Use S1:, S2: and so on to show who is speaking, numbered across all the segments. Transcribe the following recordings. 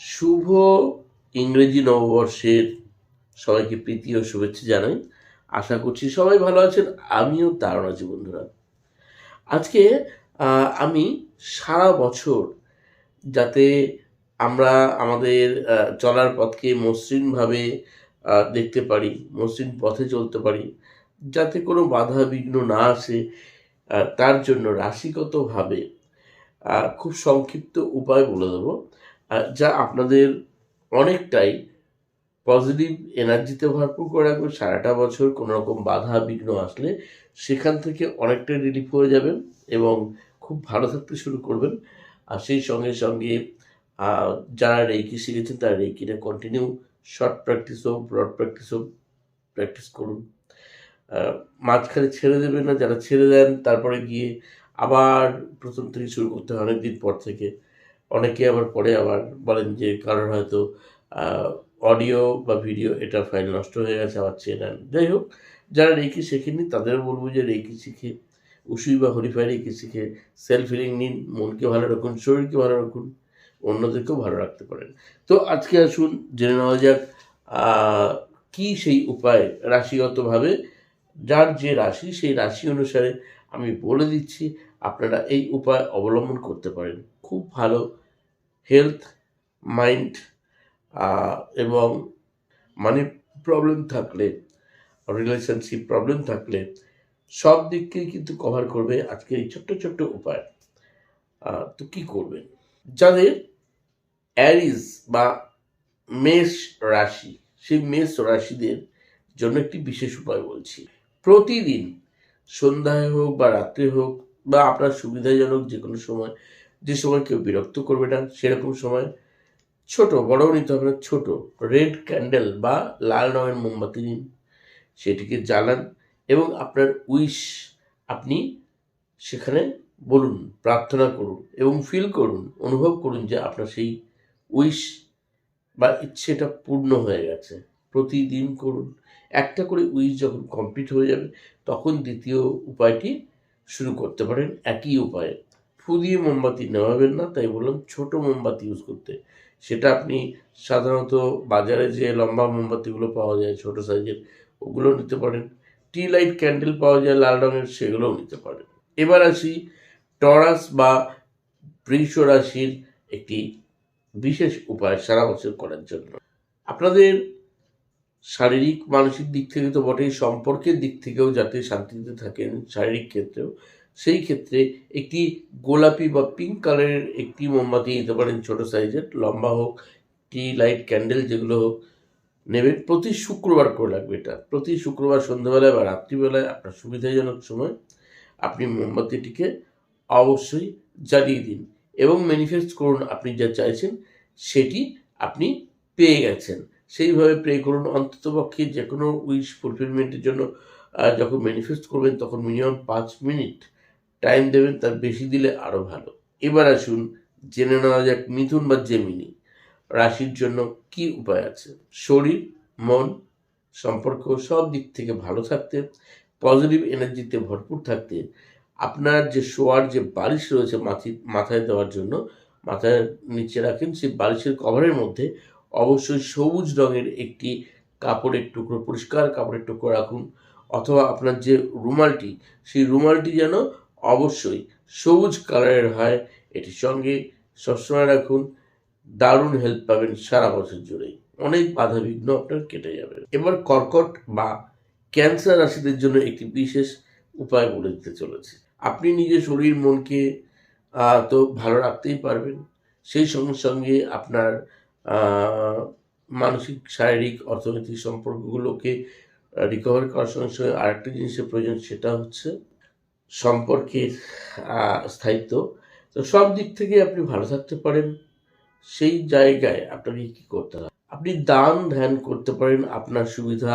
S1: শুভ ইংরেজি নববর্ষের সবাইকে প্রীতি ও শুভেচ্ছা জানাই। আশা করছি সবাই ভালো আছেন, আমিও দারুণ আছি বন্ধুরা। আজকে আমি সারা বছর যাতে আমরা আমাদের চলার পথকে মসৃণভাবে দেখতে পারি, মসৃণ পথে চলতে পারি, যাতে কোনো বাধা বিঘ্ন না আসে তার জন্য রাশিগতভাবে খুব সংক্ষিপ্ত উপায় বলে দেবো। যা আপনাদের অনেকটাই পজিটিভ এনার্জিতে ভরপুর করে রাখবে সারাটা বছর কোনো রকম বাধা বিঘ্ন আসলে সেখান থেকে অনেকটাই রিলিফ হয়ে যাবেন এবং খুব ভালো থাকতে শুরু করবেন। আর সেই সঙ্গে সঙ্গে যারা রেকি শিখেছেন তারা রেকিটা কন্টিনিউ শর্ট প্র্যাকটিস হোক ব্রড প্র্যাকটিস হোক প্র্যাকটিস করুন। মাঝখানে ছেড়ে দেবেন না, যারা ছেড়ে দেন তারপরে গিয়ে আবার প্রথম থেকে শুরু করতে হয় অনেক দিন পর থেকে। অনেকে আবার পরে আবার বলেন যে কারোর হয়তো অডিও বা ভিডিও এটা ফাইল নষ্ট হয়ে গেছে, আবার চেয়ে নেন যাই হোক, যারা রেকি শেখেননি তাদের বলব যে রেকি শিখে, উসুই বা হরিফাই রেকি শিখে সেলফ হিলিং নিন, মনকে ভালো রাখুন, শরীরকে ভালো রাখুন, অন্যদেরকেও ভালো রাখতে পারেন। তো আজকে আসুন, জেনে নেওয়া যাক কি সেই উপায় রাশিগতভাবে, যার যে রাশি সেই রাশি অনুসারে আমি বলে দিচ্ছি, আপনারা এই উপায় অবলম্বন করতে পারেন। খুব ভালো হেলথ মাইন্ড এবং মানি প্রবলেম থাকলে রিলেশনশিপ প্রবলেম থাকলে, সব দিককেই কিন্তু কভার করবে আজকে এই ছোট্ট ছোট্ট উপায়। তো কি করবেন? যাদের অ্যারিজ বা মেষ রাশি, সেই মেষ রাশিদের জন্য একটি বিশেষ উপায় বলছি। প্রতিদিন সন্ধ্যায় হোক বা রাত্রে হোক বা আপনার সুবিধাজনক যে কোনো সময় যে সময় কেউ বিরক্ত করবে না, সেরকম সময় ছোট বড়ও নিতে হবে না, ছোট। রেড ক্যান্ডেল বা লাল রঙের মোমবাতি নিন, সেটিকে জ্বালান এবং আপনার উইশ আপনি সেখানে বলুন, প্রার্থনা করুন এবং ফিল করুন, অনুভব করুন যে আপনার সেই উইশ বা ইচ্ছেটা পূর্ণ হয়ে গেছে। প্রতিদিন করুন। একটা করে উইশ যখন কমপ্লিট হয়ে যাবে, তখন দ্বিতীয় উপায়টি শুরু করতে পারেন। একই উপায়ে ফু দিয়ে মোমবাতি নেওয়াবেন না, তাই বললাম ছোট মোমবাতি ইউজ করতে। সেটা আপনি সাধারণত বাজারে যে লম্বা মোমবাতিগুলো পাওয়া যায়, ছোট সাইজের ওগুলো নিতে পারেন। টি লাইট ক্যান্ডেল পাওয়া যায়, লাল রঙের, সেগুলোও নিতে পারেন। এবার আসি টরাস বা বৃষ রাশির একটি বিশেষ উপায় সারা বছর করার জন্য। আপনাদের শারীরিক, মানসিক দিক থেকে তো বটেই, সম্পর্কের দিক থেকেও যাতে শান্তিতে থাকেন, শারীরিক ক্ষেত্রেও। সেই ক্ষেত্রে একটি গোলাপি বা পিঙ্ক কালারের একটি মোমবাতি নিতে পারেন, ছোট সাইজের লম্বা হোক টি লাইট ক্যান্ডেল যেগুলো হোক, নেবেন। প্রতি শুক্রবার করে লাগবে এটা। প্রতি শুক্রবার সন্ধ্যাবেলায় বা রাত্রিবেলায় আপনার সুবিধাজনক সময় আপনি মোমবাতিটিকে অবশ্যই জ্বালিয়ে দিন এবং ম্যানিফেস্ট করুন আপনি যা চাইছেন, সেটি আপনি পেয়ে গেছেন। সেইভাবে প্রে করুন। অন্ততপক্ষে যে কোনো উইশ ফুলফিলমেন্টের জন্য যখন ম্যানিফেস্ট করবেন, তখন মিনিমাম পাঁচ মিনিট টাইম দেবেন তার বেশি দিলে আরও ভালো। এবার আসুন জেনে নেওয়া যাক মিথুন বা জেমিনি রাশির জন্য কি উপায় আছে। শরীর, মন, সম্পর্ক সব দিক থেকে ভালো থাকতে পজিটিভ এনার্জিতে ভরপুর থাকতে, আপনার যে শোয়ার যে বালিশ রয়েছে মাথি, মাথায় দেওয়ার জন্য, মাথায় নিচে রাখেন, সেই বালিশের কভারের মধ্যে অবশ্যই সবুজ রঙের একটি কাপড়ের টুকরো, পরিষ্কার কাপড়ের টুকরো রাখুন। অথবা আপনার যে রুমালটি, সেই রুমালটি যেন অবশ্যই সবুজ কালারের হয় এটির সঙ্গে। সবসময় রাখুন, দারুণ হেল্প পাবেন সারা বছর জুড়েই। অনেক বাধা বিঘ্ন আপনার কেটে যাবে। এবার কর্কট বা ক্যান্সার রাশিদের জন্য একটি বিশেষ উপায় বলে দিতে চলেছে। আপনি নিজের শরীর, মনকে তো ভালো রাখতেই পারবেন। সেই সঙ্গে সঙ্গে আপনার মানসিক, শারীরিক, অর্থনৈতিক সম্পর্কগুলোকে রিকভার করার সঙ্গে সঙ্গে আরেকটা জিনিসের প্রয়োজন সেটা হচ্ছে সম্পর্কের স্থায়িত্ব। তো সব দিক থেকে আপনি ভালো থাকতে পারেন। সেই জায়গায় আপনাকে কি করতে হবে? আপনি দান ধ্যান করতে পারেন আপনার সুবিধা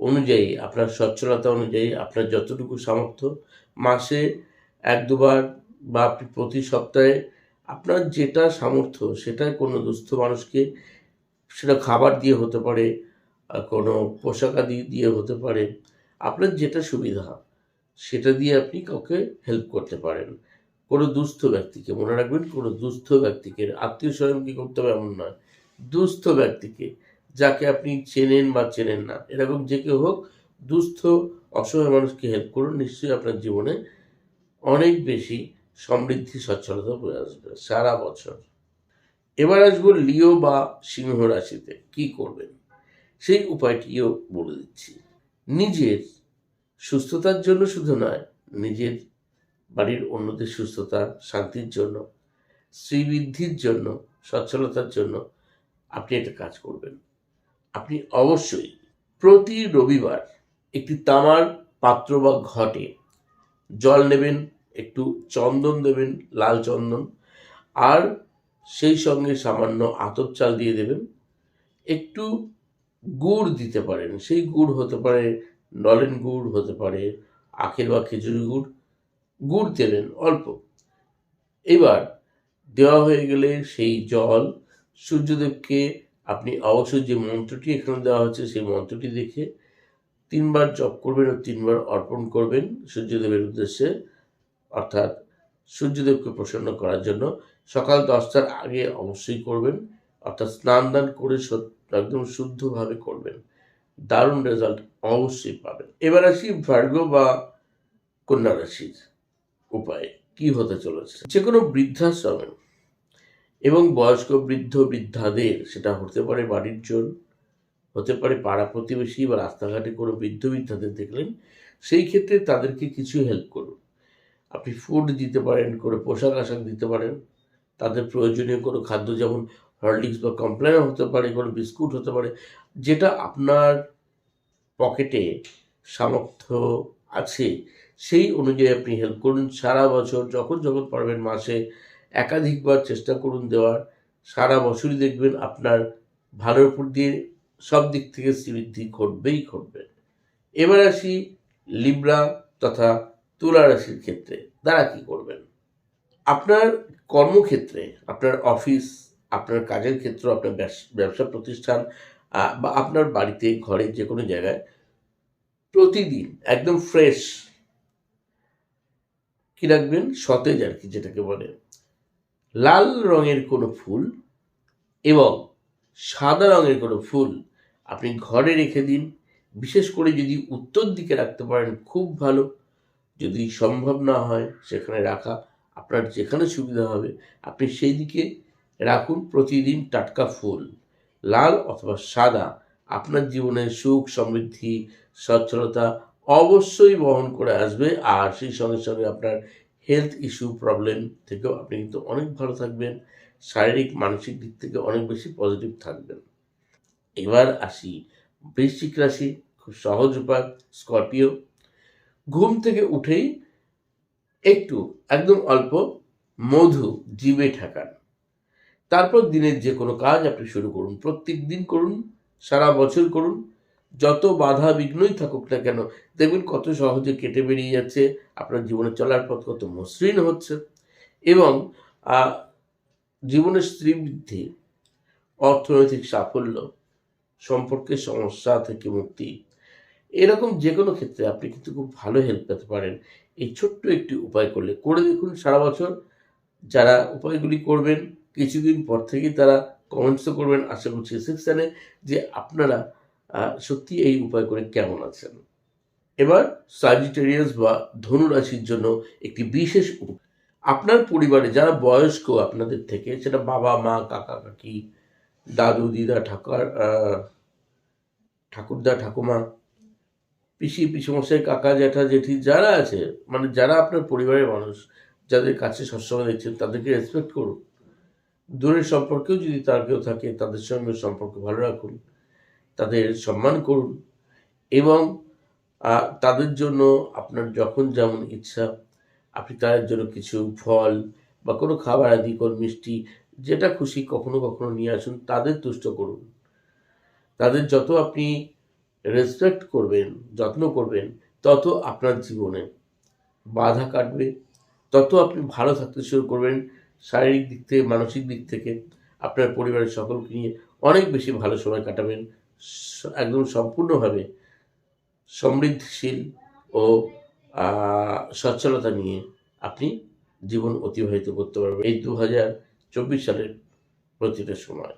S1: অনুযায়ী, আপনার সচ্ছলতা অনুযায়ী, আপনার যতটুকু সামর্থ্য। মাসে এক, দুবার বা আপনি প্রতি সপ্তাহে আপনার যেটা সামর্থ্য, সেটা কোনো দুস্থ মানুষকে, সেটা খাবার দিয়ে হতে পারে কোনো পোশাক আদি দিয়ে হতে পারে। আপনার যেটা সুবিধা। সেটা দিয়ে আপনি কাউকে হেল্প করতে পারেন। কোনো দুস্থ ব্যক্তিকে মনে রাখবেন, কোনো দুস্থ ব্যক্তিকে আত্মীয় স্বজনকে করতে হবে এমন নয়। দুস্থ ব্যক্তিকে যাকে আপনি চেনেন বা চেনেন না, এরকম যে কেউ হোক, দুস্থ অসহায় মানুষকে হেল্প করুন, নিশ্চয়ই আপনার জীবনে অনেক বেশি সমৃদ্ধি, সচ্ছলতা বয়ে আসবে সারা বছর। এবার আসব লিও বা সিংহ রাশিতে, কি করবেন? সেই উপায়টিও বলে দিচ্ছি। নিজের সুস্থতার জন্য শুধু নয়, নিজের বাড়ির অন্যদের সুস্থতা, শান্তির জন্য, শ্রীবৃদ্ধির জন্য, সচ্ছলতার জন্য আপনি একটা কাজ করবেন। আপনি অবশ্যই প্রতি রবিবার একটি তামার পাত্র বা ঘটে, জল নেবেন, একটু চন্দন দেবেন, লাল চন্দন, আর সেই সঙ্গে সামান্য আতপ চাল দিয়ে দেবেন। একটু গুড় দিতে পারেন, সেই গুড় হতে পারে নলেন গুড় হতে পারে, আখের বা খেজুরি গুড় গুড় দেবেন অল্প। এবার দেওয়া হয়ে গেলে সেই জল সূর্যদেবকে আপনি অবশ্যই যে মন্ত্রটি এখানে দেওয়া হচ্ছে সেই মন্ত্রটি দেখে তিনবার জপ করবেন ও তিনবার অর্পণ করবেন সূর্যদেবের উদ্দেশ্যে, অর্থাৎ সূর্যদেবকে প্রসন্ন করার জন্য। সকাল দশটার আগে অবশ্যই করবেন, অর্থাৎ স্নান দান করে একদম শুদ্ধভাবে করবেন। দারুণ রেজাল্ট অবশ্যই পাবেন। এবার আসি ভার্গ বা কন্যা রাশির উপায়। কি হতে চলেছে? যে কোনো বৃদ্ধাশ্রমে এবং বয়স্ক বৃদ্ধ, বৃদ্ধাদের, সেটা হতে পারে বাড়ির জন হতে পারে পাড়া প্রতিবেশী বা রাস্তাঘাটে কোনো বৃদ্ধ, বৃদ্ধাদের দেখলেন, সেই ক্ষেত্রে তাদেরকে কিছু হেল্প করুন। আপনি ফুড দিতে পারেন, কোনো পোশাক আশাক দিতে পারেন, তাদের প্রয়োজনীয় কোনো খাদ্য যেমন হরলিক্স বা কমপ্লেন হতে পারে, কোনো বিস্কুট হতে পারে, যেটা আপনার পকেটে সামর্থ্য আছে, সেই অনুযায়ী আপনি হেল্প করুন। সারা বছর যখন যখন পারবেন মাসে একাধিকবার চেষ্টা করুন দেওয়ার। সারা বছরই দেখবেন আপনার ভালোর উপর দিয়ে সব দিক থেকে শ্রীবৃদ্ধি ঘটবেই ঘটবে। এবার আসি লিব্রা তথা তুলা রাশির ক্ষেত্রে। তারা কি করবেন? আপনার কর্মক্ষেত্রে, আপনার অফিস আপনার কাজের ক্ষেত্র, আপনার ব্যবস- প্রতিষ্ঠান বা আপনার বাড়িতে, ঘরে যে কোনো জায়গায় প্রতিদিন একদম ফ্রেশ কি রাখবেন? সতেজ আর কি যেটাকে বলে। লাল রঙের কোনো ফুল এবং সাদা রঙের কোনো ফুল আপনি ঘরে রেখে দিন। বিশেষ করে যদি উত্তর দিকে রাখতে পারেন খুব ভালো। যদি সম্ভব না হয় সেখানে রাখা, আপনার যেখানে সুবিধা হবে, আপনি সেই দিকে রাখুন প্রতিদিন টাটকা ফুল। লাল অথবা সাদা আপনার জীবনে সুখ, সমৃদ্ধি, সচ্ছলতা অবশ্যই বহন করে আসবে আর সেই সঙ্গে সঙ্গে আপনার হেলথ ইস্যু প্রবলেম থেকেও আপনি কিন্তু অনেক ভালো থাকবেন, শারীরিক, মানসিক দিক থেকে অনেক বেশি পজিটিভ থাকবেন। এবার আসি বৃশ্চিক রাশি, খুব সহজ উপায়, স্করপিও। ঘুম থেকে উঠেই একটু, একদম অল্প, মধু, জিভে ঠাকান। তারপর দিনের যে কোনো কাজ আপনি শুরু করুন। প্রত্যেক দিন করুন, সারা বছর করুন। যত বাধা বিঘ্নই থাকুক না কেন, দেখবেন কত সহজে কেটে বেরিয়ে যাচ্ছে, আপনার জীবনে চলার পথ কত মসৃণ হচ্ছে। এবং জীবনের শ্রীবৃদ্ধি অর্থনৈতিক সাফল্য, সম্পর্কের সমস্যা থেকে মুক্তি, এরকম যে কোনো ক্ষেত্রে আপনি কিন্তু খুব ভালো হেল্প পেতে পারেন। এই ছোট্ট একটি উপায় করলে, করে দেখুন সারা বছর যারা উপায়গুলি করবেন কিছুদিন পর থেকেই তারা কমেন্টসও করবেন। আশা করছি সেকশানে যে আপনারা সত্যি এই উপায় করে কেমন আছেন? এবার সাজিটেরিয়াস বা ধনু রাশির জন্য একটি বিশেষ আপনার পরিবারে যারা বয়স্ক আপনাদের থেকে, সেটা বাবা, মা, কাকা, কাকি, দাদু, দিদা, ঠাকুর ঠাকুরদা, ঠাকুমা, পিসি, পিসমশাই, কাকা, জ্যাঠা, জেঠি যারা আছে মানে যারা আপনার পরিবারের মানুষ, যাদের কাছে সবসময় দেখছেন, তাদেরকে রেসপেক্ট করুন। দূরের সম্পর্কেও যদি তার কেউ থাকে, তাদের সঙ্গে সম্পর্ক ভালো রাখুন, তাদের সম্মান করুন এবং তাদের জন্য আপনার যখন যেমন ইচ্ছা, আপনি তাদের জন্য কিছু ফল বা কোনো খাবার আদি, কোনো মিষ্টি, যেটা খুশি কখনো কখনো নিয়ে আসুন, তাদের তুষ্ট করুন। তাদের যত আপনি রেসপেক্ট করবেন, যত্ন করবেন, তত আপনার জীবনে বাধা কাটবে, তত আপনি ভালো থাকতে শুরু করবেন। শারীরিক দিক থেকে, মানসিক দিক থেকে আপনার পরিবারের সকলকে নিয়ে অনেক বেশি ভালো সময় কাটাবেন। একদম সম্পূর্ণভাবে সমৃদ্ধিশীল ও সচ্ছলতা নিয়ে আপনি জীবন অতিবাহিত করতে পারবেন। এই দু হাজার চব্বিশ সালের প্রতিটা সময়।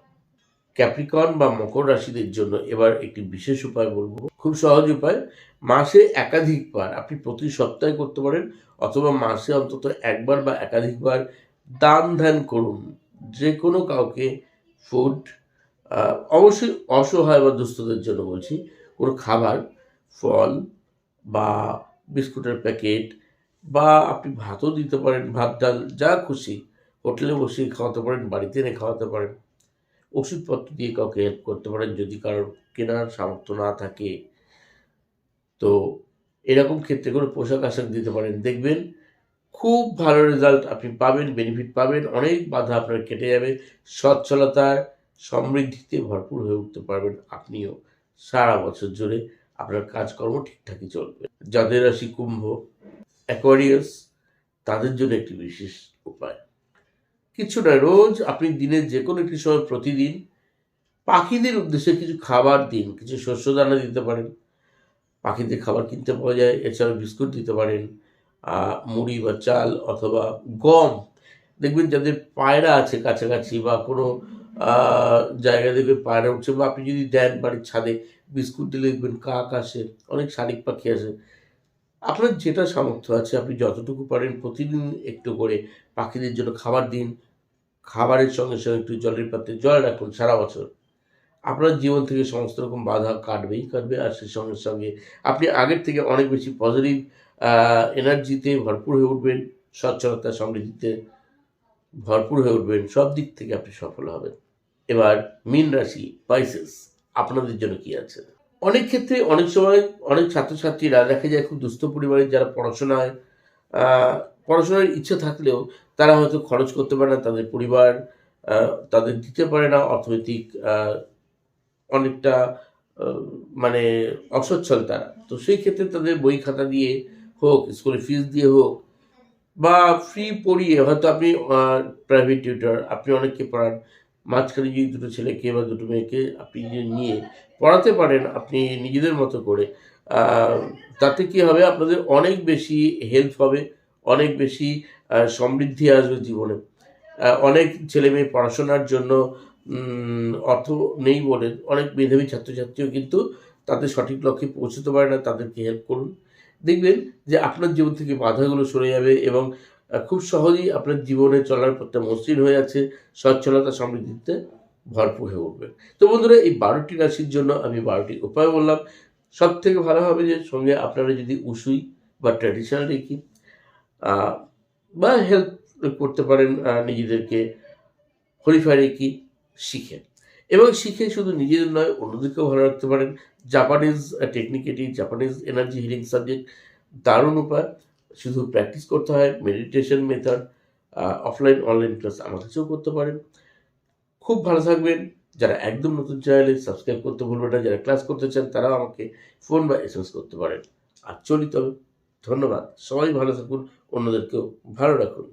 S1: ক্যাপ্রিকন বা মকর রাশিদের জন্য এবার একটি বিশেষ উপায় বলব। খুব সহজ উপায়, মাসে একাধিকবার আপনি প্রতি সপ্তাহে করতে পারেন, অথবা মাসে অন্তত একবার বা একাধিকবার দান ধ্যান করুন, যে কোনো কাউকে ফুড অবশ্যই অসহায় বা দুস্থদের জন্য বলছি, কোনো খাবার, ফল বা বিস্কুটের প্যাকেট বা আপনি ভাতও দিতে পারেন, ভাত, ডাল, যা খুশি, হোটেলে বসে খাওয়াতে পারেন, বাড়িতে এনে খাওয়াতে পারেন। ওষুধপত্র দিয়ে কাউকে হেল্প করতে পারেন যদি কারোর কেনার সামর্থ্য না থাকে। তো এরকম ক্ষেত্রে করে পোশাক আশাক দিতে পারেন, দেখবেন খুব ভালো রেজাল্ট আপনি পাবেন বেনিফিট পাবেন, অনেক বাধা আপনার কেটে যাবে, সচ্ছলতার সমৃদ্ধিতে ভরপুর হয়ে উঠতে পারবেন আপনিও। সারা বছর জুড়ে আপনার কাজকর্ম ঠিকঠাকই চলবে। যাদের রাশি কুম্ভ অ্যাকোয়ারিয়াস তাদের জন্য একটি বিশেষ উপায়। কিছু না রোজ আপনি দিনের যে কোনো একটি সময় প্রতিদিন পাখিদের উদ্দেশ্যে কিছু খাবার দিন, কিছু শস্য দানা দিতে পারেন। পাখিদের খাবার কিনতে পাওয়া যায় এছাড়া বিস্কুট দিতে পারেন। মুড়ি বা চাল অথবা গম। দেখবেন যাদের পায়রা আছে কাছাকাছি বা কোনো আহ, জায়গায় দেখবেন পায়রা উঠছে বা আপনি যদি দেন বাড়ির ছাদে বিস্কুট দিলে দেখবেন কাক আসে অনেক শালিক পাখি আসে। আপনার যেটা সামর্থ্য আছে আপনি যতটুকু পারেন প্রতিদিন একটু করে পাখিদের জন্য খাবার দিন। খাবারের সঙ্গে সঙ্গে একটু জলের পাত্রে জল রাখুন সারা বছর। আপনার জীবন থেকে সমস্ত রকম বাধা কাটবেই কাটবে। আর সেই সঙ্গে সঙ্গে আপনি আগের থেকে অনেক বেশি পজিটিভ এনার্জিতে ভরপুর হয়ে উঠবেন সচ্ছলতা সমৃদ্ধিতে ভরপুর হয়ে উঠবেন, সব দিক থেকে আপনি সফল হবেন। এবার মীন রাশি পাইসেস আপনাদের জন্য কি আছে? অনেক ক্ষেত্রে অনেক সময় অনেক ছাত্রছাত্রীরা দেখা যায় খুব দুস্থ পরিবারের যারা পড়াশোনায় পড়াশোনার ইচ্ছা থাকলেও তারা হয়তো খরচ করতে পারে না, তাদের পরিবার তাদের দিতে পারে না, অর্থনৈতিক অনেকটা মানে অসচ্ছল তারা তো সেই ক্ষেত্রে তাদের বই খাতা দিয়ে হোক স্কুলে ফিস দিয়ে হোক, বা ফ্রি পড়িয়ে হয়তো আপনি প্রাইভেট টিউটার আপনি অনেককে পড়ান, মাঝখানে যদি দুটো ছেলেকে বা দুটো মেয়েকে আপনি নিয়ে পড়াতে পারেন, আপনি নিজেদের মতো করে তাতে কি হবে, আপনাদের অনেক বেশি হেল্প হবে, অনেক বেশি সমৃদ্ধি আসবে জীবনে। অনেক ছেলে মেয়ে পড়াশোনার জন্য অর্থ নেই বলে অনেক মেধাবী ছাত্রছাত্রীও কিন্তু তাদের সঠিক লক্ষ্যে পৌঁছতে পারে না, তাদেরকে হেল্প করুন। দেখবেন যে আপনার জীবন থেকে বাধাগুলো সরে যাবে এবং খুব সহজেই আপনার জীবনে চলার পথটা মসৃণ হয়ে আছে, সচ্ছলতা সমৃদ্ধিতে ভরপুর হয়ে উঠবে। তো বন্ধুরা, এই বারোটি রাশির জন্য আমি বারোটি উপায় বললাম। সব থেকে ভালো হবে যে সঙ্গে আপনারা যদি উসুই বা ট্র্যাডিশনাল রেখি বা হেল্প করতে পারেন নিজেদেরকে, হরিফাই রেখি শিখে। এবং শিখে শুধু নিজেদের নয়, অন্যদেরকেও ভালো রাখতে পারেন। জাপানিজ টেকনিক এটি জাপানিজ এনার্জি হিলিং সাবজেক্ট দারুণ উপায়। শুধু প্র্যাকটিস করতে হয় meditation method offline online class আমার কাছেও করতে পারেন। খুব ভালো থাকবেন। যারা একদম নতুন চ্যানেলে সাবস্ক্রাইব করতে ভুলবেন না, যারা ক্লাস করতে চান, তারাও আমাকে ফোন বা এসএমএস করতে পারেন। আর চলিত হবে ধন্যবাদ। সবাই ভালো থাকুন, অন্যদেরকেও ভালো রাখুন।